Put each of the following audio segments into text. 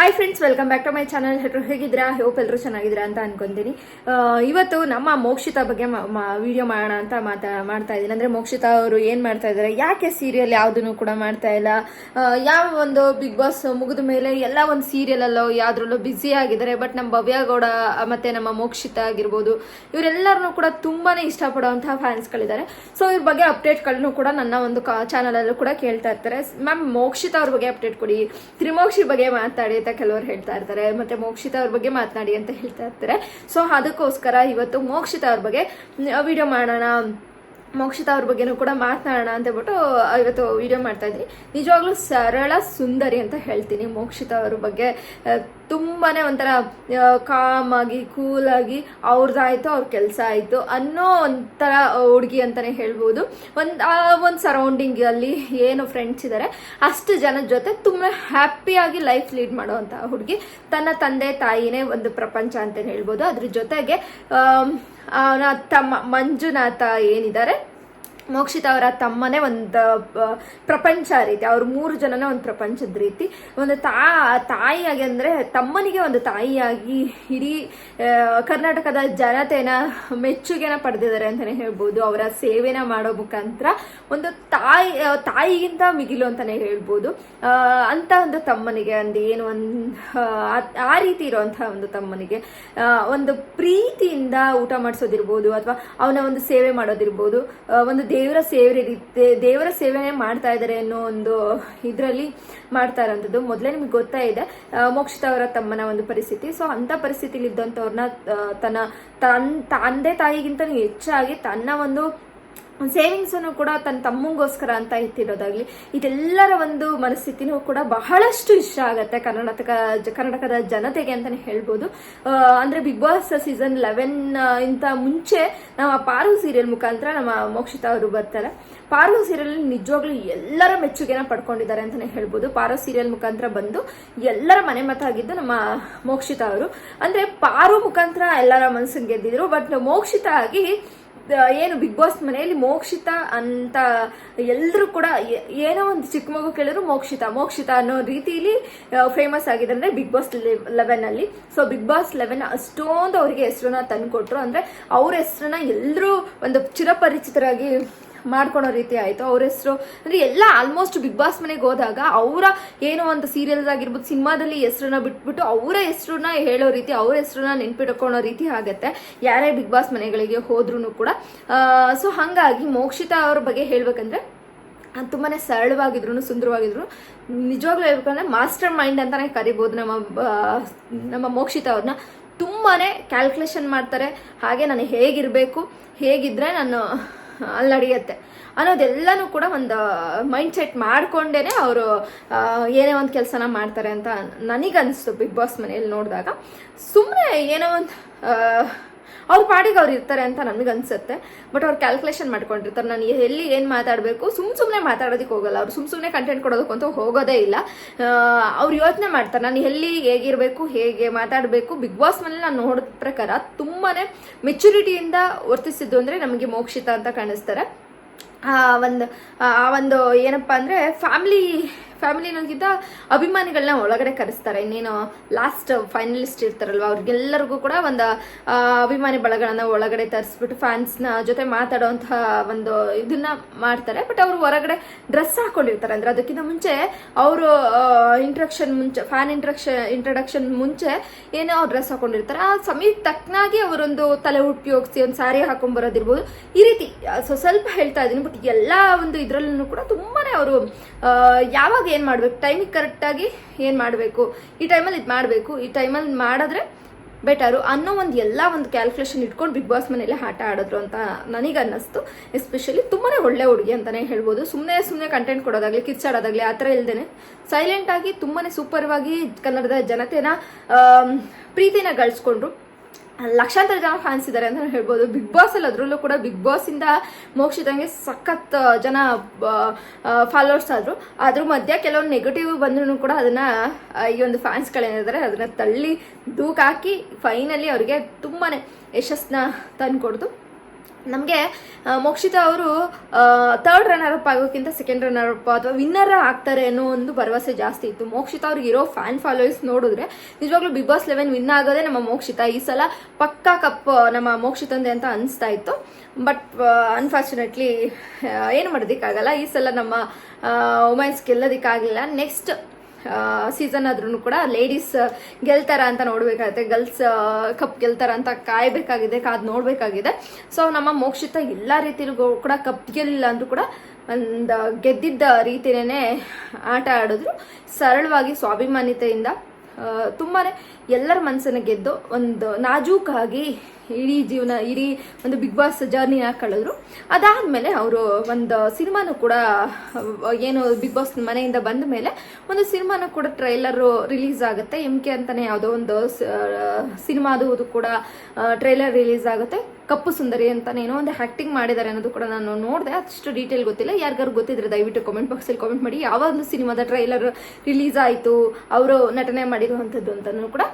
Hi friends welcome back to my channel ಎಲ್ಲರೂ ಹೇಗಿದ್ದೀರಾ? Hope ಎಲ್ಲರೂ ಚೆನ್ನಾಗಿದ್ದೀರಾ ಅಂತ ಅನ್ಕೊಂತೀನಿ. ಇವತ್ತು ನಮ್ಮ ಮೋಕ್ಷಿತಾ ಬಗ್ಗೆ ವಿಡಿಯೋ ಮಾಡೋಣ ಅಂತ ಮಾತಾ ಮಾಡ್ತಾ ಇದ್ದೀನಿ. ಅಂದ್ರೆ ಮೋಕ್ಷಿತಾ ಅವರು ಏನು ಮಾಡ್ತಾ ಇದ್ದಾರೆ? ಯಾಕೆ ಸೀರಿಯಲ್ ಯಾವುದನ್ನು ಕೂಡ ಮಾಡ್ತಾ ಇಲ್ಲ? ಯಾವ ಒಂದು ಬಿಗ್ ಬಾಸ್ ಮುಗಿದ ಮೇಲೆ ಎಲ್ಲ ಒಂದು ಸೀರಿಯಲ್ ಅಲ್ಲೋ ಯಾವ್ದ್ರಲ್ಲೋ ಬ್ಯುಸಿ ಆಗಿದ್ದಾರೆ. ಬಟ್ ನಮ್ಮ ಭವ್ಯ ಗೌಡ ಆ, ಮತ್ತೆ ನಮ್ಮ ಮೋಕ್ಷಿತಾ ಆಗಿರ್ಬೋದು ಇವರೆಲ್ಲರನ್ನೂ ಕೂಡ ತುಂಬಾನೇ ಇಷ್ಟಪಡುವಂತಹ ಫ್ಯಾನ್ಸ್ಗಳಿದ್ದಾರೆ ಸೊ ಇವ್ರ ಬಗ್ಗೆ ಅಪ್ಡೇಟ್ಗಳನ್ನು ಕೂಡ ನನ್ನ ಒಂದು ಚಾನಲಲ್ಲೂ ಕೂಡ ಕೇಳ್ತಾ ಇರ್ತಾರೆ. ಮ್ಯಾಮ್ ಮೋಕ್ಷಿತಾ ಅವ್ರ ಬಗ್ಗೆ ಅಪ್ಡೇಟ್ ಕೊಡಿ. ತ್ರಿಮೋಕ್ಷಿ ಬಗ್ಗೆ ಮಾತಾಡಿ ಕೆಲವರು ಹೇಳ್ತಾ ಇರ್ತಾರೆ. ಮತ್ತೆ ಮೋಕ್ಷಿತ ಅವ್ರ ಬಗ್ಗೆ ಮಾತನಾಡಿ ಅಂತ ಹೇಳ್ತಾ ಇರ್ತಾರೆ. ಸೊ ಅದಕ್ಕೋಸ್ಕರ ಇವತ್ತು ಮೋಕ್ಷಿತ ಅವ್ರ ಬಗ್ಗೆ ವಿಡಿಯೋ ಮಾಡೋಣ. ಮೋಕ್ಷಿತಾ ಅವ್ರ ಬಗ್ಗೆನೂ ಕೂಡ ಮಾತನಾಡೋಣ ಅಂತ ಹೇಳ್ಬಿಟ್ಟು ಇವತ್ತು ವಿಡಿಯೋ ಮಾಡ್ತಾ ಇದ್ದೀನಿ. ನಿಜವಾಗ್ಲೂ ಸರಳ ಸುಂದರಿ ಅಂತ ಹೇಳ್ತೀನಿ ಮೋಕ್ಷಿತಾ ಅವ್ರ ಬಗ್ಗೆ. ಆ, ತುಂಬಾನೇ ಒಂಥರ ಕಾಮ್ ಆಗಿ ಕೂಲ್ ಆಗಿ ಅವ್ರದ್ದಾಯ್ತು ಅವ್ರ ಕೆಲಸ ಆಯ್ತು ಅನ್ನೋ ಒಂಥರ ಹುಡುಗಿ ಅಂತಾನೆ ಹೇಳ್ಬೋದು. ಒಂದು ಒಂದು ಸರೌಂಡಿಂಗ್ ಅಲ್ಲಿ ಏನು ಫ್ರೆಂಡ್ಸ್ ಇದ್ದಾರೆ ಅಷ್ಟು ಜನದ ಜೊತೆ ತುಂಬಾ ಹ್ಯಾಪಿಯಾಗಿ ಲೈಫ್ ಲೀಡ್ ಮಾಡುವಂತ ಹುಡುಗಿ. ತನ್ನ ತಂದೆ ತಾಯಿನೇ ಒಂದು ಪ್ರಪಂಚ ಅಂತಾನೆ ಹೇಳ್ಬೋದು. ಅದ್ರ ಜೊತೆಗೆ ತಮ್ಮ ಮಂಜುನಾಥ ಏನಿದ್ದಾರೆ? ಮೋಕ್ಷಿತ ಅವರ ತಮ್ಮನೇ ಒಂದು ಪ್ರಪಂಚ ರೀತಿ. ಅವ್ರ ಮೂರು ಜನನೇ ಒಂದು ಪ್ರಪಂಚದ ರೀತಿ. ಒಂದು ತಾ, ತಾಯಿಯಾಗಿ ಅಂದ್ರೆ ತಮ್ಮನಿಗೆ ಒಂದು ತಾಯಿಯಾಗಿ ಇಡೀ ಕರ್ನಾಟಕದ ಜನತೆನ ಮೆಚ್ಚುಗೆನ ಪಡೆದಿದ್ದಾರೆ ಅಂತಲೇ ಹೇಳ್ಬೋದು. ಅವರ ಸೇವೆನ ಮಾಡೋ ಮುಖಾಂತರ ಒಂದು ತಾಯಿ ತಾಯಿಗಿಂತ ಮಿಗಿಲು ಅಂತಾನೆ ಹೇಳ್ಬೋದು. ಅಂತ ಒಂದು ತಮ್ಮನಿಗೆ ಒಂದು ಏನು ಒಂದು, ಆ ರೀತಿ ಇರುವಂತಹ ಒಂದು ತಮ್ಮನಿಗೆ ಒಂದು ಪ್ರೀತಿಯಿಂದ ಊಟ ಮಾಡಿಸೋದಿರ್ಬೋದು ಅಥವಾ ಅವನ ಒಂದು ಸೇವೆ ಮಾಡೋದಿರ್ಬೋದು. ಒಂದು ದೇವರ ಸೇವೆ ದೇವರ ಸೇವನೆ ಮಾಡ್ತಾ ಇದ್ದಾರೆ ಅನ್ನೋ ಒಂದು ಇದರಲ್ಲಿ ಮಾಡ್ತಾ ಇರೋಂಥದ್ದು ಮೊದಲೇ ನಿಮ್ಗೆ ಗೊತ್ತಾ ಇದೆ ಮೋಕ್ಷಿತ ಅವರ ತಮ್ಮನ ಒಂದು ಪರಿಸ್ಥಿತಿ. ಸೊ ಅಂತ ಪರಿಸ್ಥಿತಿಲಿ ಇದ್ದಂಥವ್ರನ್ನ ತನ್ನ ತನ್, ತಂದೆ ತಾಯಿಗಿಂತ ಹೆಚ್ಚಾಗಿ ತನ್ನ ಒಂದು ಸೇವಿಂಗ್ಸ್ ಅನ್ನು ಕೂಡ ತನ್ನ ತಮ್ಮಂಗೋಸ್ಕರ ಅಂತ ಇಟ್ಟಿರೋದಾಗ್ಲಿ, ಇದೆಲ್ಲರ ಒಂದು ಮನಸ್ಥಿತಿನೂ ಕೂಡ ಬಹಳಷ್ಟು ಇಷ್ಟ ಆಗತ್ತೆ ಕರ್ನಾಟಕ, ಕರ್ನಾಟಕದ ಜನತೆಗೆ ಅಂತಾನೆ ಹೇಳ್ಬೋದು. ಅಂದ್ರೆ ಬಿಗ್ ಬಾಸ್ ಸೀಸನ್ ಲೆವೆನ್ ಇಂತ ಮುಂಚೆ ನಮ್ಮ ಪಾರು ಸೀರಿಯಲ್ ಮುಖಾಂತರ ನಮ್ಮ ಮೋಕ್ಷಿತಾ ಅವರು ಬರ್ತಾರೆ. ಪಾರು ಸೀರಿಯಲ್ ನಿಜವಾಗ್ಲೂ ಎಲ್ಲರ ಮೆಚ್ಚುಗೆನ ಪಡ್ಕೊಂಡಿದ್ದಾರೆ ಅಂತಾನೆ ಹೇಳ್ಬೋದು. ಪಾರು ಸೀರಿಯಲ್ ಮುಖಾಂತರ ಬಂದು ಎಲ್ಲರ ಮನೆ ಮತಾಗಿದ್ದು ನಮ್ಮ ಮೋಕ್ಷಿತಾ ಅವರು. ಅಂದ್ರೆ ಪಾರು ಮುಖಾಂತರ ಎಲ್ಲರ ಮನಸ್ಸನ್ನು ಗೆದ್ದಿದ್ರು, ಬಟ್ ಮೋಕ್ಷಿತ ಆಗಿ ಏನು ಬಿಗ್ ಬಾಸ್ ಮನೆಯಲ್ಲಿ ಮೋಕ್ಷಿತ ಅಂತ ಎಲ್ಲರೂ ಕೂಡ ಏನೋ ಒಂದು ಚಿಕ್ಕ ಮಗು ಕೇಳಿದ್ರು ಮೋಕ್ಷಿತ ಮೋಕ್ಷಿತ ಅನ್ನೋ ರೀತಿಯಲ್ಲಿ ಫೇಮಸ್ ಆಗಿದೆ ಅಂದ್ರೆ ಬಿಗ್ ಬಾಸ್ ಲೆವೆನ್ ಅಲ್ಲಿ. ಸೊ ಬಿಗ್ ಬಾಸ್ ಲೆವೆನ್ ಅಷ್ಟೊಂದು ಅವರಿಗೆ ಹೆಸರನ್ನ ತಂದ್ಕೊಟ್ರು ಅಂದ್ರೆ ಅವ್ರ ಹೆಸರನ್ನ ಎಲ್ಲರೂ ಒಂದು ಚಿರಪರಿಚಿತರಾಗಿ ಮಾಡ್ಕೊಳೋ ರೀತಿ ಆಯ್ತು. ಅವ್ರ ಹೆಸರು ಅಂದ್ರೆ ಎಲ್ಲ ಆಲ್ಮೋಸ್ಟ್ ಬಿಗ್ ಬಾಸ್ ಮನೆಗೆ ಹೋದಾಗ ಅವರ ಏನೋ ಒಂದು ಸೀರಿಯಲ್ಸ್ ಆಗಿರ್ಬೋದು, ಸಿನಿಮಾದಲ್ಲಿ ಹೆಸರನ್ನ ಬಿಟ್ಬಿಟ್ಟು ಅವರ ಹೆಸರನ್ನ ಹೇಳೋ ರೀತಿ, ಅವ್ರ ಹೆಸರನ್ನ ನೆನ್ಪಿಟ್ಕೊಳ್ಳೋ ರೀತಿ ಆಗುತ್ತೆ. ಯಾರೇ ಬಿಗ್ ಬಾಸ್ ಮನೆಗಳಿಗೆ ಹೋದ್ರೂ ಕೂಡ. ಸೊ ಹಂಗಾಗಿ ಮೋಕ್ಷಿತಾ ಅವ್ರ ಬಗ್ಗೆ ಹೇಳ್ಬೇಕಂದ್ರೆ ತುಂಬಾ ಸರಳವಾಗಿದ್ರು ಸುಂದರವಾಗಿದ್ರು ನಿಜವಾಗ್ಲೂ ಹೇಳ್ಬೇಕಂದ್ರೆ ಮಾಸ್ಟರ್ ಮೈಂಡ್ ಅಂತಾನೆ ಕರಿಬೋದು ನಮ್ಮ ನಮ್ಮ ಮೋಕ್ಷಿತ ಅವ್ರನ್ನ ತುಂಬಾನೇ ಕ್ಯಾಲ್ಕುಲೇಷನ್ ಮಾಡ್ತಾರೆ. ಹಾಗೆ ನಾನು ಹೇಗಿರಬೇಕು, ಹೇಗಿದ್ರೆ ನಾನು ಅಲ್ಲಿ ನಡೆಯುತ್ತೆ. ಅನ್ನೋದೆಲ್ಲನೂ ಕೂಡ ಒಂದು ಮೈಂಡ್ ಸೆಟ್ ಮಾಡ್ಕೊಂಡೇನೆ ಅವರು ಏನೇ ಒಂದು ಕೆಲಸನ ಮಾಡ್ತಾರೆ ಅಂತ ನನಗನ್ನಿಸ್ತು ಬಿಗ್ ಬಾಸ್ ಮನೆಯಲ್ಲಿ ನೋಡಿದಾಗ. ಸುಮ್ಮನೆ ಏನೋ ಒಂದು ಅವ್ರ ಪಾಡಿಗೆ ಅವ್ರು ಇರ್ತಾರೆ ಅಂತ ನನಗೆ ಅನ್ಸುತ್ತೆ. ಬಟ್ ಅವ್ರು ಕ್ಯಾಲ್ಕುಲೇಷನ್ ಮಾಡ್ಕೊಂಡಿರ್ತಾರೆ. ನಾನು ಎಲ್ಲಿ ಏನು ಮಾತಾಡಬೇಕು, ಸುಮ್ ಸುಮ್ಮನೆ ಮಾತಾಡೋದಕ್ಕೆ ಹೋಗಲ್ಲ. ಅವ್ರು ಸುಮ್ ಸುಮ್ಮನೆ ಕಂಟೆಂಟ್ ಕೊಡೋದಕ್ಕಂತೂ ಹೋಗೋದೇ ಇಲ್ಲ. ಅವ್ರು ಯೋಚನೆ ಮಾಡ್ತಾರೆ. ನಾನು ಎಲ್ಲಿ ಹೇಗಿರಬೇಕು, ಹೇಗೆ ಮಾತಾಡಬೇಕು, ಬಿಗ್ ಬಾಸ್ ಮನೇಲಿ ನಾನು ನೋಡಿದ ಪ್ರಕಾರ ತುಂಬಾನೇ ಮೆಚುರಿಟಿಯಿಂದ ವರ್ತಿಸಿದ್ದು ಅಂದರೆ ನಮಗೆ ಮೋಕ್ಷಿತ ಅಂತ ಕಾಣಿಸ್ತಾರೆ. ಆ, ಒಂದು ಆ ಒಂದು ಏನಪ್ಪ ಅಂದರೆ ಫ್ಯಾಮಿಲಿ ಫ್ಯಾಮಿಲಿನಗಿಂತ ಅಭಿಮಾನಿಗಳನ್ನ ಒಳಗಡೆ ಕರೆಸ್ತಾರೆ. ಇನ್ನೇನು ಲಾಸ್ಟ್ ಫೈನಲಿಸ್ಟ್ ಇರ್ತಾರಲ್ವ, ಅವ್ರಿಗೆಲ್ಲರಿಗೂ ಕೂಡ ಒಂದು ಅಭಿಮಾನಿ ಬಳಗಳನ್ನ ಒಳಗಡೆ ತರಿಸ್ಬಿಟ್ಟು ಫ್ಯಾನ್ಸ್ನ ಜೊತೆ ಮಾತಾಡುವಂತಹ ಒಂದು ಇದನ್ನ ಮಾಡ್ತಾರೆ. ಬಟ್ ಅವರು ಹೊರಗಡೆ ಡ್ರೆಸ್ ಹಾಕೊಂಡಿರ್ತಾರೆ. ಅಂದ್ರೆ ಅದಕ್ಕಿಂತ ಮುಂಚೆ ಅವರು ಇಂಟ್ರಕ್ಷನ್ ಮುಂಚೆ ಫ್ಯಾನ್ ಇಂಟ್ರಕ್ಷನ್ ಇಂಟ್ರಡಕ್ಷನ್ ಮುಂಚೆ ಏನೋ ಅವ್ರು ಡ್ರೆಸ್ ಹಾಕೊಂಡಿರ್ತಾರೆ. ಆ ಸಮಯಕ್ಕೆ ತಕ್ಕನಾಗಿ ಅವರೊಂದು ತಲೆ ಉಪಯೋಗಿಸಿ ಒಂದು ಸ್ಯಾರಿ ಹಾಕೊಂಡ್ ಬರೋದಿರ್ಬೋದು. ಈ ರೀತಿ ಸ್ವಲ್ಪ ಹೇಳ್ತಾ ಇದ್ದೀನಿ. ಬಟ್ ಎಲ್ಲ ಒಂದು ಇದ್ರಲ್ಲೂ ಕೂಡ ತುಂಬಾನೇ ಅವರು ಯಾವಾಗ ಏನ್ ಮಾಡ್ಬೇಕು? ಟೈಮಿಗೆ ಕರೆಕ್ಟಾಗಿ ಏನು ಮಾಡಬೇಕು? ಈ ಟೈಮಲ್ಲಿ ಇದು ಮಾಡಬೇಕು. ಈ ಟೈಮಲ್ಲಿ ಮಾಡಿದ್ರೆ ಬೆಟರು ಅನ್ನೋ ಒಂದು ಎಲ್ಲ ಒಂದು ಕ್ಯಾಲ್ಕುಲೇಷನ್ ಇಟ್ಕೊಂಡು ಬಿಗ್ ಬಾಸ್ ಮನೇಲಿ ಆಟ ಆಡಿದ್ರು ಅಂತ ನನಗೆ ಅನ್ನಿಸ್ತು ಎಸ್ಪೆಷಲಿ ತುಂಬಾ ಒಳ್ಳೆ ಹುಡುಗಿ ಅಂತಲೇ ಹೇಳ್ಬೋದು. ಸುಮ್ಮನೆ ಸುಮ್ಮನೆ ಕಂಟೆಂಟ್ ಕೊಡೋದಾಗಲಿ ಕಿಚ್ಚಾಡೋದಾಗಲಿ ಆ ಥರ ಇಲ್ಲದೇನೆ ಸೈಲೆಂಟಾಗಿ ತುಂಬಾ ಸೂಪರ್ವಾಗಿ ಕನ್ನಡದ ಜನತೆನ ಪ್ರೀತಿನ ಗಳಿಸ್ಕೊಂಡ್ರು. ಲಕ್ಷಾಂತರ ಜನ ಫ್ಯಾನ್ಸ್ ಇದ್ದಾರೆ ಅಂತ ಹೇಳ್ಬೋದು. ಬಿಗ್ ಬಾಸ್ ಅಲ್ಲಿ ಅದರಲ್ಲೂ ಕೂಡ ಬಿಗ್ ಬಾಸ್ ಇಂದ ಮೋಕ್ಷಿತಂಗೆ ಸಖತ್ ಜನ ಫಾಲೋವರ್ಸ್ ಆದ್ರು. ಅದ್ರ ಮಧ್ಯ ಕೆಲವೊಂದು ನೆಗೆಟಿವ್ ಬಂದ್ರು ಕೂಡ ಅದನ್ನ ಈ ಒಂದು ಫ್ಯಾನ್ಸ್ಗಳೇನಿದ್ದಾರೆ ಅದನ್ನ ತಳ್ಳಿ, ದೂಕ್ ಹಾಕಿ ಫೈನಲಿ ಅವರಿಗೆ ತುಂಬಾನೇ ಯಶಸ್ಸನ್ನ ತಂದ್ಕೊಡ್ತು ನಮಗೆ ಮೋಕ್ಷಿತ ಅವರು ಥರ್ಡ್ ರನ್ನರ್ ಅಪ್ ಆಗೋಕ್ಕಿಂತ ಸೆಕೆಂಡ್ ರನ್ನರ್ ಅಪ್ ಅಥವಾ ವಿನ್ನರ್ ಆಗ್ತಾರೆ ಅನ್ನೋ ಒಂದು ಭರವಸೆ ಜಾಸ್ತಿ ಇತ್ತು. ಮೋಕ್ಷಿತ ಅವ್ರಿಗೆ ಇರೋ ಫ್ಯಾನ್ ಫಾಲೋಯರ್ಸ್ ನೋಡಿದ್ರೆ ನಿಜವಾಗ್ಲೂ ಬಿಗ್ ಬಾಸ್ ಲೆವೆನ್ ವಿನ್ ಆಗೋದೇ ನಮ್ಮ ಮೋಕ್ಷಿತ ಈ ಸಲ ಪಕ್ಕಾ ಕಪ್ ನಮ್ಮ ಮೋಕ್ಷಿತಂದೆ ಅಂತ ಅನಿಸ್ತಾ ಇತ್ತು. ಬಟ್ ಅನ್ಫಾರ್ಚುನೇಟ್ಲಿ ಏನು ಮಾಡೋದಕ್ಕಾಗಲ್ಲ. ಈ ಸಲ ನಮ್ಮ ವುಮೆನ್ಸ್ ಗೆಲ್ಲೋದಕ್ಕಾಗಲಿಲ್ಲ ನೆಕ್ಸ್ಟ್ ಸೀಸನ್ ಆದ್ರೂ ಕೂಡ ಲೇಡೀಸ್ ಗೆಲ್ತಾರ ಅಂತ ನೋಡ್ಬೇಕಾಗುತ್ತೆ. ಗರ್ಲ್ಸ್ ಕಪ್ ಗೆಲ್ತಾರ ಅಂತ ಕಾಯ್ಬೇಕಾಗಿದೆ, ಕಾದ್ ನೋಡ್ಬೇಕಾಗಿದೆ. ಸೊ ನಮ್ಮ ಮೋಕ್ಷಿತ ಎಲ್ಲ ರೀತಿಲೂ ಕೂಡ ಕಪ್ ಗೆಲ್ಲ ಅಂದ್ರೂ ಕೂಡ ಒಂದು ಗೆದ್ದಿದ್ದ ರೀತಿನೇ ಆಟ ಆಡಿದ್ರು. ಸರಳವಾಗಿ, ಸ್ವಾಭಿಮಾನಿತೆಯಿಂದ ಆ, ತುಂಬಾನೇ ಎಲ್ಲರ ಮನಸ್ಸನ್ನು ಗೆದ್ದು ಒಂದು ನಾಜೂಕಾಗಿ ಇಡೀ ಜೀವನ ಇಡೀ ಒಂದು ಬಿಗ್ ಬಾಸ್ ಜರ್ನಿನ ಕಳೆದ್ರು. ಅದಾದ್ಮೇಲೆ ಅವರು ಒಂದು ಸಿನಿಮಾನು ಕೂಡ ಏನು ಬಿಗ್ ಬಾಸ್ ಮನೆಯಿಂದ ಬಂದ ಮೇಲೆ ಒಂದು ಸಿನಿಮಾನು ಕೂಡ ಟ್ರೈಲರು ರಿಲೀಸ್ ಆಗುತ್ತೆ. ಎಂ ಕೆ ಅಂತಾನೆ ಯಾವುದೋ ಒಂದು ಸಿನಿಮಾದು ಕೂಡ ಟ್ರೈಲರ್ ರಿಲೀಸ್ ಆಗುತ್ತೆ. ಕಪ್ಪು ಸುಂದರಿ ಅಂತ ಏನೋ ಒಂದು ಆಕ್ಟಿಂಗ್ ಮಾಡಿದ್ದಾರೆ ಅನ್ನೋದು ಕೂಡ ನಾನು ನೋಡಿದೆ, ಅಷ್ಟು ಡೀಟೇಲ್ ಗೊತ್ತಿಲ್ಲ. ಯಾರಿಗಾರು ಗೊತ್ತಿದ್ರೆ ದಯವಿಟ್ಟು ಕಾಮೆಂಟ್ ಬಾಕ್ಸಲ್ಲಿ ಕಾಮೆಂಟ್ ಮಾಡಿ. ಯಾವ ಒಂದು ಸಿನಿಮಾದ ಟ್ರೈಲರ್ ರಿಲೀಸ್ ಆಯಿತು, ಅವರು ನಟನೆ ಮಾಡಿರುವಂಥದ್ದು ಅಂತಲೂ ಕೂಡ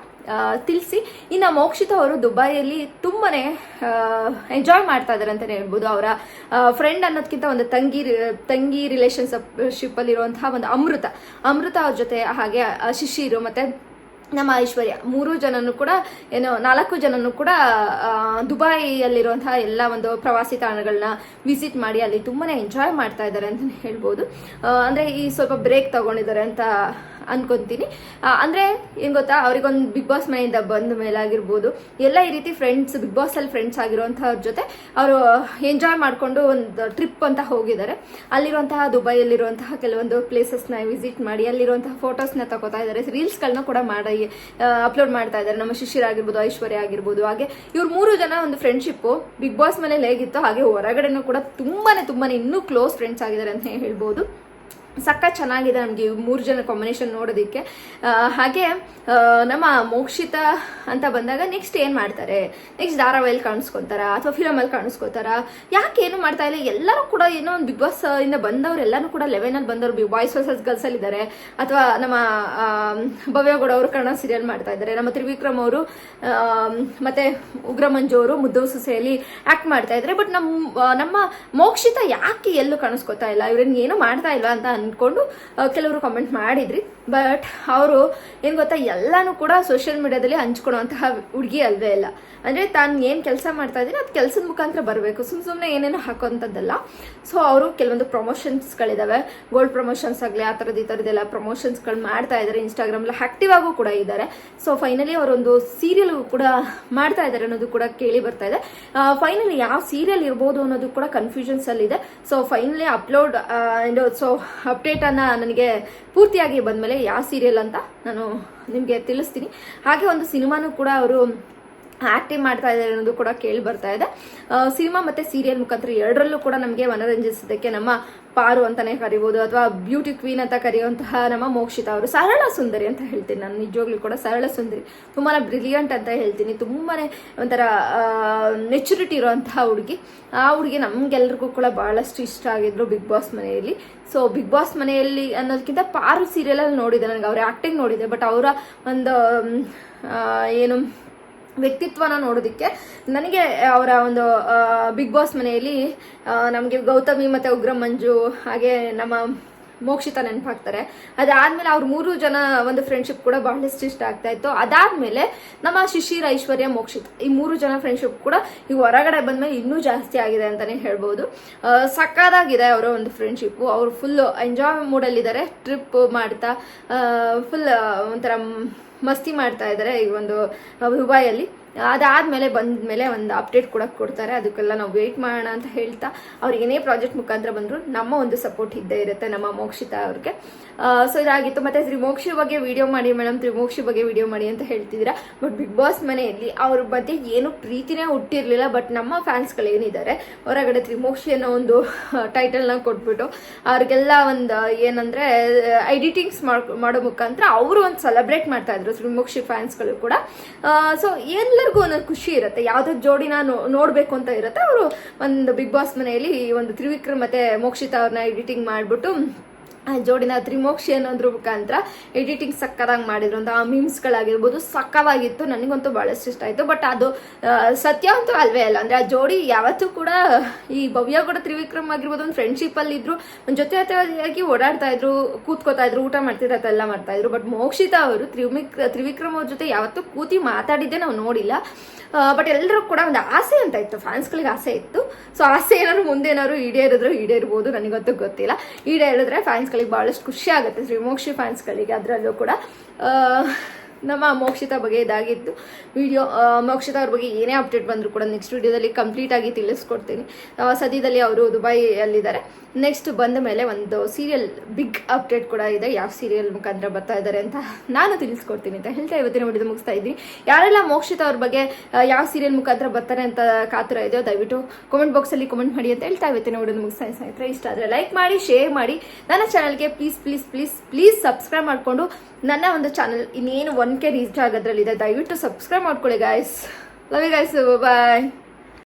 ತಿಳಿಸಿ. ಇನ್ನು ಮೋಕ್ಷಿತ ಅವರು ದುಬೈಯಲ್ಲಿ ತುಂಬಾ ಎಂಜಾಯ್ ಮಾಡ್ತಾ ಇದ್ದಾರೆ ಅಂತಲೇ ಹೇಳ್ಬೋದು ಅವರ ಫ್ರೆಂಡ್ ಅನ್ನೋದಕ್ಕಿಂತ ಒಂದು ತಂಗಿ ತಂಗಿ ಇರುವಂತಹ ಒಂದು ಅಮೃತ. ಅಮೃತ ಅವ್ರ ಜೊತೆ ಹಾಗೆ ಶಿಶಿರು ಮತ್ತೆ ನಮ್ಮ ಐಶ್ವರ್ಯ. ಮೂರು ಜನನು ಕೂಡ, ಏನು, ನಾಲ್ಕು ಜನನು ಕೂಡ ದುಬೈಯಲ್ಲಿರುವಂತಹ ಎಲ್ಲ ಒಂದು ಪ್ರವಾಸಿ ತಾಣಗಳನ್ನ ವಿಸಿಟ್ ಮಾಡಿ ಅಲ್ಲಿ ತುಂಬಾನೇ ಎಂಜಾಯ್ ಮಾಡ್ತಾ ಇದ್ದಾರೆ ಅಂತ ಹೇಳ್ಬೋದು. ಅಂದ್ರೆ ಈ ಸ್ವಲ್ಪ ಬ್ರೇಕ್ ತಗೊಂಡಿದ್ದಾರೆ ಅಂತ ಅನ್ಕೊಂತೀನಿ. ಅಂದ್ರೆ ಏನ್ ಗೊತ್ತಾ, ಅವ್ರಿಗೊಂದು ಬಿಗ್ ಬಾಸ್ ಮನೆಯಿಂದ ಬಂದ ಮೇಲೆ ಆಗಿರ್ಬೋದು ಎಲ್ಲ ಈ ರೀತಿ ಫ್ರೆಂಡ್ಸ್ ಬಿಗ್ ಬಾಸ್ ಅಲ್ಲಿ ಫ್ರೆಂಡ್ಸ್ ಆಗಿರುವಂತಹವ್ರ ಜೊತೆ ಅವರು ಎಂಜಾಯ್ ಮಾಡ್ಕೊಂಡು ಒಂದು ಟ್ರಿಪ್ ಅಂತ ಹೋಗಿದ್ದಾರೆ ಅಲ್ಲಿರುವಂತಹ ದುಬೈಯಲ್ಲಿರುವಂತಹ ಕೆಲವೊಂದು ಪ್ಲೇಸಸ್ನ ವಿಸಿಟ್ ಮಾಡಿ, ಅಲ್ಲಿರುವಂತಹ ಫೋಟೋಸ್ನ ತಗೋತಾ ಇದ್ದಾರೆ ರೀಲ್ಸ್ಗಳನ್ನ ಕೂಡ ಮಾಡಿ ಅಪ್ಲೋಡ್ ಮಾಡ್ತಾ ಇದ್ದಾರೆ ನಮ್ಮ ಶಿಶಿರ್ ಆಗಿರ್ಬೋದು, ಐಶ್ವರ್ಯ ಆಗಿರ್ಬೋದು, ಹಾಗೆ ಇವ್ರು ಮೂರು ಜನ ಒಂದು ಫ್ರೆಂಡ್ಶಿಪ್ ಬಿಗ್ ಬಾಸ್ ಮನೇಲಿ ಹೇಗಿತ್ತು ಹಾಗೆ ಹೊರಗಡೆನೂ ಕೂಡ ತುಂಬಾನೇ ತುಂಬಾನೇ ಇನ್ನೂ ಕ್ಲೋಸ್ ಫ್ರೆಂಡ್ಸ್ ಆಗಿದ್ದಾರೆ ಅಂತ ಹೇಳ್ಬೋದು. ಸಕ್ಕ ಚೆನ್ನಾಗಿದೆ ನಮಗೆ ಮೂರು ಜನ ಕಾಂಬಿನೇಷನ್ ನೋಡೋದಕ್ಕೆ. ಹಾಗೆ ನಮ್ಮ ಮೋಕ್ಷಿತ ಅಂತ ಬಂದಾಗ ನೆಕ್ಸ್ಟ್ ಏನು ಮಾಡ್ತಾರೆ? ನೆಕ್ಸ್ಟ್ ಧಾರಾವಾಹಿಯಲ್ಲಿ ಕಾಣಿಸ್ಕೊತಾರ ಅಥವಾ ಫಿಲಮಲ್ಲಿ ಕಾಣಿಸ್ಕೋತಾರ? ಯಾಕೆ ಏನು ಮಾಡ್ತಾ ಇಲ್ಲ? ಎಲ್ಲರೂ ಕೂಡ ಏನೋ ಒಂದು ಬಿಗ್ ಬಾಸ್ ಇಂದ ಬಂದವ್ರು ಎಲ್ಲರೂ ಕೂಡ ಲೆವೆನಲ್ಲಿ ಬಂದವರು ಬಿಗ್ ಬಾಯ್ಸ್ ವರ್ಸಸ್ ಗರ್ಲ್ಸ್ ಅಲ್ಲಿ ಇದ್ದಾರೆ ಅಥವಾ ನಮ್ಮ ಭವ್ಯಗೌಡ ಅವರು ಕನ್ನಡ ಸೀರಿಯಲ್ ಮಾಡ್ತಾ ಇದ್ದಾರೆ ನಮ್ಮ ತ್ರಿವಿಕ್ರಮ್ ಅವರು ಮತ್ತೆ ಉಗ್ರಮಂಜು ಅವರು ಮುದ್ದು ಸುಸೆಯಲ್ಲಿ ಆಕ್ಟ್ ಮಾಡ್ತಾ ಇದ್ದಾರೆ ಬಟ್ ನಮ್ಮ ನಮ್ಮ ಮೋಕ್ಷಿತ ಯಾಕೆ ಎಲ್ಲೂ ಕಾಣಿಸ್ಕೊತಾ ಇಲ್ಲ? ಇವ್ರನ್ನ ಏನೂ ಮಾಡ್ತಾ ಇಲ್ಲ ಅಂತ ಅನ್ಕೊಂಡು ಆ, ಕೆಲವರು ಕಾಮೆಂಟ್ ಮಾಡಿದ್ರಿ. ಬಟ್ ಅವರು ಏನ್ ಗೊತ್ತಾ ಎಲ್ಲಾನು ಕೂಡ ಸೋಷಿಯಲ್ ಮೀಡಿಯಾದಲ್ಲಿ ಹಂಚ್ಕೊಡುವಂತಹ ಹುಡುಗಿ ಅಲ್ವೇ ಇಲ್ಲ. ಅಂದ್ರೆ ತಾನು ಏನ್ ಕೆಲಸ ಮಾಡ್ತಾ ಇದ್ದೀನಿ ಅದು ಕೆಲಸದ ಮುಖಾಂತರ ಬರಬೇಕು. ಸುಮ್ ಸುಮ್ಮನೆ ಏನೇನೋ ಹಾಕೋಂಥದ್ದಲ್ಲ ಸೊ ಅವರು ಕೆಲವೊಂದು ಪ್ರಮೋಷನ್ಸ್ಗಳಿದಾವೆ ಗೋಲ್ಡ್ ಪ್ರಮೋಷನ್ಸ್ ಆಗಲಿ ಆ ಥರದ್ದು ಈ ಥರದ್ದೆಲ್ಲ ಪ್ರಮೋಷನ್ಸ್ಗಳು ಮಾಡ್ತಾ ಇದ್ದಾರೆ ಇನ್ಸ್ಟಾಗ್ರಾಮಲ್ಲಿ ಆಕ್ಟಿವ್ ಆಗು ಕೂಡ ಇದ್ದಾರೆ ಸೊ ಫೈನಲಿ ಅವರೊಂದು ಸೀರಿಯಲ್ ಕೂಡ ಮಾಡ್ತಾ ಇದ್ದಾರೆ ಅನ್ನೋದು ಕೂಡ ಕೇಳಿ ಬರ್ತಾ ಇದೆ. ಫೈನಲಿ ಯಾವ ಸೀರಿಯಲ್ ಇರ್ಬೋದು ಅನ್ನೋದು ಕೂಡ ಕನ್ಫ್ಯೂಷನ್ಸ್ ಅಲ್ಲಿ ಇದೆ so finally upload so update ಅನ್ನ ನನಗೆ ಪೂರ್ತಿಯಾಗಿ ಬಂದಮೇಲೆ ಯಾವ ಸೀರಿಯಲ್ ಅಂತ ನಾನು ನಿಮಗೆ ತಿಳಿಸ್ತೀನಿ. ಹಾಗೆ ಒಂದು ಸಿನಿಮಾನು ಕೂಡ ಅವರು ಆಕ್ಟಿಂಗ್ ಮಾಡ್ತಾ ಇದ್ದಾರೆ ಅನ್ನೋದು ಕೂಡ ಕೇಳಿ ಬರ್ತಾ ಇದೆ. ಸಿನಿಮಾ ಮತ್ತೆ ಸೀರಿಯಲ್ ಮುಖಾಂತರ ಎರಡರಲ್ಲೂ ಕೂಡ ನಮಗೆ ಮನರಂಜಿಸೋದಕ್ಕೆ ನಮ್ಮ ಪಾರು ಅಂತಾನೆ ಕರಿಬೋದು, ಅಥವಾ ಬ್ಯೂಟಿ ಕ್ವೀನ್ ಅಂತ ಕರೆಯುವಂತಹ ನಮ್ಮ ಮೋಕ್ಷಿತ ಅವರು ಸರಳ ಸುಂದರಿ ಅಂತ ಹೇಳ್ತೀನಿ. ನಾನು ನಿಜವಾಗ್ಲೂ ಕೂಡ ಸರಳ ಸುಂದರಿ. ತುಂಬಾ ಬ್ರಿಲಿಯಂಟ್ ಅಂತ ಹೇಳ್ತೀನಿ. ತುಂಬಾನೇ ಒಂಥರ ಮೆಚುರಿಟಿ ಇರುವಂತಹ ಹುಡುಗಿ. ಆ ಹುಡುಗಿ ನಮ್ಗೆಲ್ರಿಗೂ ಕೂಡ ಬಹಳಷ್ಟು ಇಷ್ಟ ಆಗಿದ್ರು ಬಿಗ್ ಬಾಸ್ ಮನೆಯಲ್ಲಿ. ಸೊ ಬಿಗ್ ಬಾಸ್ ಮನೆಯಲ್ಲಿ ಅನ್ನೋದಕ್ಕಿಂತ ಪಾರು ಸೀರಿಯಲ್ ಅಲ್ಲಿ ನೋಡಿದೆ. ನನಗೆ ಅವ್ರ ಆಕ್ಟಿಂಗ್ ನೋಡಿದೆ. ಬಟ್ ಅವರ ಒಂದು ಏನು ವ್ಯಕ್ತಿತ್ವನ ನೋಡೋದಕ್ಕೆ ನನಗೆ ಅವರ ಒಂದು ಬಿಗ್ ಬಾಸ್ ಮನೆಯಲ್ಲಿ ನಮಗೆ ಗೌತಮಿ ಮತ್ತು ಉಗ್ರ ಮಂಜು ಹಾಗೆ ನಮ್ಮ ಮೋಕ್ಷಿತ ನೆನಪಾಗ್ತಾರೆ. ಅದಾದ್ಮೇಲೆ ಅವ್ರ ಮೂರು ಜನ ಒಂದು ಫ್ರೆಂಡ್ಶಿಪ್ ಕೂಡ ಬಹಳಷ್ಟು ಇಷ್ಟ ಆಗ್ತಾ ಇತ್ತು. ಅದಾದ್ಮೇಲೆ ನಮ್ಮ ಶಿಶಿರ, ಐಶ್ವರ್ಯ, ಮೋಕ್ಷಿತ್ ಈ ಮೂರು ಜನ ಫ್ರೆಂಡ್ಶಿಪ್ ಕೂಡ ಈ ಹೊರಗಡೆ ಬಂದ್ಮೇಲೆ ಇನ್ನೂ ಜಾಸ್ತಿ ಆಗಿದೆ ಅಂತಾನೆ ಹೇಳ್ಬೋದು. ಸಕ್ಕದಾಗಿದೆ ಅವರ ಒಂದು ಫ್ರೆಂಡ್ಶಿಪ್ ಅವರು ಫುಲ್ ಎಂಜಾಯ್ ಮೂಡಲ್ಲಿದ್ದಾರೆ ಟ್ರಿಪ್ ಮಾಡ್ತಾ ಫುಲ್ ಒಂಥರ ಮಸ್ತಿ ಮಾಡ್ತಾ ಇದ್ದಾರೆ ಈ ಒಂದು ದುಬೈಯಲ್ಲಿ ಅದಾದ್ಮೇಲೆ ಬಂದ್ಮೇಲೆ ಒಂದು ಅಪ್ಡೇಟ್ ಕೂಡ ಕೊಡ್ತಾರೆ. ಅದಕ್ಕೆಲ್ಲ ನಾವು ವೇಟ್ ಮಾಡೋಣ ಅಂತ ಹೇಳ್ತಾ ಅವ್ರಿಗೆ ಏನೇ ಪ್ರಾಜೆಕ್ಟ್ ಮುಖಾಂತರ ಬಂದ್ರು ನಮ್ಮ ಒಂದು ಸಪೋರ್ಟ್ ಇದ್ದೇ ಇರುತ್ತೆ ನಮ್ಮ ಮೋಕ್ಷಿತಾ ಅವ್ರಿಗೆ. ಸೊ ಇದಾಗಿತ್ತು. ಮತ್ತೆ ತ್ರಿಮೋಕ್ಷಿ ಬಗ್ಗೆ ವಿಡಿಯೋ ಮಾಡಿ ಮೇಡಮ್. ತ್ರಿಮೋಕ್ಷಿ ಬಗ್ಗೆ ವಿಡಿಯೋ ಮಾಡಿ ಅಂತ ಹೇಳ್ತಿದ್ದೀರಾ. ಬಟ್ ಬಿಗ್ ಬಾಸ್ ಮನೆಯಲ್ಲಿ ಅವ್ರ ಬಗ್ಗೆ ಏನು ಪ್ರೀತಿನೇ ಹುಟ್ಟಿರಲಿಲ್ಲ. ಬಟ್ ನಮ್ಮ ಫ್ಯಾನ್ಸ್ಗಳು ಏನಿದ್ದಾರೆ, ಹೊರಗಡೆ ತ್ರಿಮೋಕ್ಷಿ ಅನ್ನೋ ಒಂದು ಟೈಟಲ್ನ ಕೊಟ್ಬಿಟ್ಟು ಅವ್ರಿಗೆಲ್ಲ ಒಂದು ಏನಂದ್ರೆ ಎಡಿಟಿಂಗ್ಸ್ ಮಾಡೋ ಮುಖಾಂತರ ಅವರು ಒಂದು ಸೆಲೆಬ್ರೇಟ್ ಮಾಡ್ತಾ ಇದ್ರು ತ್ರಿಮೋಕ್ಷಿ ಫ್ಯಾನ್ಸ್ಗಳು ಕೂಡ. ಸೊ ಎಲ್ಲರಿಗೂ ಒಂದೊಂದು ಖುಷಿ ಇರುತ್ತೆ. ಯಾವ್ದೋ ಜೋಡಿನ ನೋಡ್ಬೇಕು ಅಂತ ಇರುತ್ತೆ. ಅವರು ಒಂದು ಬಿಗ್ ಬಾಸ್ ಮನೆಯಲ್ಲಿ ಒಂದು ತ್ರಿವಿಕ್ರಮ್ ಮತ್ತೆ ಮೋಕ್ಷಿತ ಅವ್ರನ್ನ ಎಡಿಟಿಂಗ್ ಮಾಡ್ಬಿಟ್ಟು ಜೋಡಿನ ತ್ರಿಮೋಕ್ಷಿ ಅನ್ನೋದ್ರ ಮುಖಾಂತರ ಎಡಿಟಿಂಗ್ ಸಕ್ಕದಾಗಿ ಮಾಡಿದ್ರು ಅಂತ ಆ ಮೀಮ್ಸ್ಗಳಾಗಿರ್ಬೋದು ಸಕ್ಕವಾಗಿತ್ತು ನನಗಂತೂ ಭಾಳಷ್ಟು ಇಷ್ಟ ಆಯಿತು. ಬಟ್ ಅದು ಆ, ಸತ್ಯ ಅಂತೂ ಅಲ್ವೇ ಅಲ್ಲ. ಅಂದರೆ ಆ ಜೋಡಿ ಯಾವತ್ತೂ ಕೂಡ ಈ ಭವ್ಯ ಕೂಡ ತ್ರಿವಿಕ್ರಮ್ ಆಗಿರ್ಬೋದು ಒಂದು ಫ್ರೆಂಡ್ಶಿಪ್ಪಲ್ಲಿ ಇದ್ರು ಜೊತೆ ಜೊತೆಯಾಗಿ ಓಡಾಡ್ತಾ ಇದ್ರು ಕೂತ್ಕೋತಾ ಇದ್ರು ಊಟ ಮಾಡ್ತಿದ್ರು ಅದೆಲ್ಲ ಮಾಡ್ತಾ ಇದ್ರು. ಬಟ್ ಮೋಕ್ಷಿತಾ ಅವರು ತ್ರಿವಿಕ್ ತ್ರಿವಿಕ್ರಮ್ ಅವ್ರ ಜೊತೆ ಯಾವತ್ತೂ ಕೂತಿ ಮಾತಾಡಿದ್ದೆ ನಾವು ನೋಡಿಲ್ಲ. ಬಟ್ ಎಲ್ಲರೂ ಕೂಡ ಒಂದು ಆಸೆ ಅಂತ ಇತ್ತು. ಫ್ಯಾನ್ಸ್ಗಳಿಗೆ ಆಸೆ ಇತ್ತು. ಸೊ ಆಸೆ ಏನಾದ್ರು ಮುಂದೆ ಏನಾದ್ರು ಈಡೇರಿದ್ರು ಈಡೇರ್ಬೋದು ನನಗಂತೂ ಗೊತ್ತಿಲ್ಲ. ಈಡೇರಿದ್ರೆ ಫ್ಯಾನ್ಸ್ಗಳಿಗೆ ಭಾಳಷ್ಟು ಖುಷಿ ಆಗುತ್ತೆ ಶ್ರೀ ಮೋಕ್ಷಿ ಫ್ಯಾನ್ಸ್ಗಳಿಗೆ ಅದರಲ್ಲೂ ಕೂಡ. ನಮ್ಮ ಮೋಕ್ಷಿತ ಬಗ್ಗೆ ಇದಾಗಿತ್ತು. ವಿಡಿಯೋ ಮೋಕ್ಷಿತ ಅವ್ರ ಬಗ್ಗೆ ಏನೇ ಅಪ್ಡೇಟ್ ಬಂದರೂ ಕೂಡ ನೆಕ್ಸ್ಟ್ ವಿಡಿಯೋದಲ್ಲಿ ಕಂಪ್ಲೀಟ್ ಆಗಿ ತಿಳಿಸ್ಕೊಡ್ತೀನಿ. ಸದ್ಯದಲ್ಲಿ ಅವರು ದುಬೈಯಲ್ಲಿದ್ದಾರೆ. ನೆಕ್ಸ್ಟ್ ಬಂದ ಮೇಲೆ ಒಂದು ಸೀರಿಯಲ್ ಬಿಗ್ ಅಪ್ಡೇಟ್ ಕೂಡ ಇದೆ. ಯಾವ ಸೀರಿಯಲ್ ಮುಖಾಂತರ ಬರ್ತಾ ಇದ್ದಾರೆ ಅಂತ ನಾನು ತಿಳಿಸ್ಕೊಡ್ತೀನಿ ಅಂತ ಹೇಳ್ತಾ ಇವತ್ತಿನ ವಿಡಿಯೋ ಮುಗಿಸ್ತಾ ಇದ್ದೀನಿ. ಯಾರೆಲ್ಲ ಮೋಕ್ಷಿತ ಅವ್ರ ಬಗ್ಗೆ ಯಾವ ಸೀರಿಯಲ್ ಮುಖಾಂತರ ಬರ್ತಾರೆ ಅಂತ ಕಾತರ ಇದೆಯೋ ದಯವಿಟ್ಟು ಕಾಮೆಂಟ್ ಬಾಕ್ಸಲ್ಲಿ ಕಾಮೆಂಟ್ ಮಾಡಿ ಅಂತ ಹೇಳ್ತಾ ಇವತ್ತಿನ ವಿಡಿಯೋ ಮುಗಿಸ್ತಾ ಸ್ನೇಹಿತರೆ. ಇಷ್ಟ ಆದರೆ ಲೈಕ್ ಮಾಡಿ ಶೇರ್ ಮಾಡಿ. ನನ್ನ ಚಾನಲ್ಗೆ please please please please subscribe ಮಾಡಿಕೊಂಡು ನನ್ನ ಒಂದು ಚಾನಲ್ ಇನ್ನೇನು ಒನ್ ಕೆ ರೀಚ್ ಆಗೋದ್ರಲ್ಲಿದೆ, ದಯವಿಟ್ಟು ಸಬ್ಸ್ಕ್ರೈಬ್ ಮಾಡ್ಕೊಳ್ಳಿ guys love you guys bye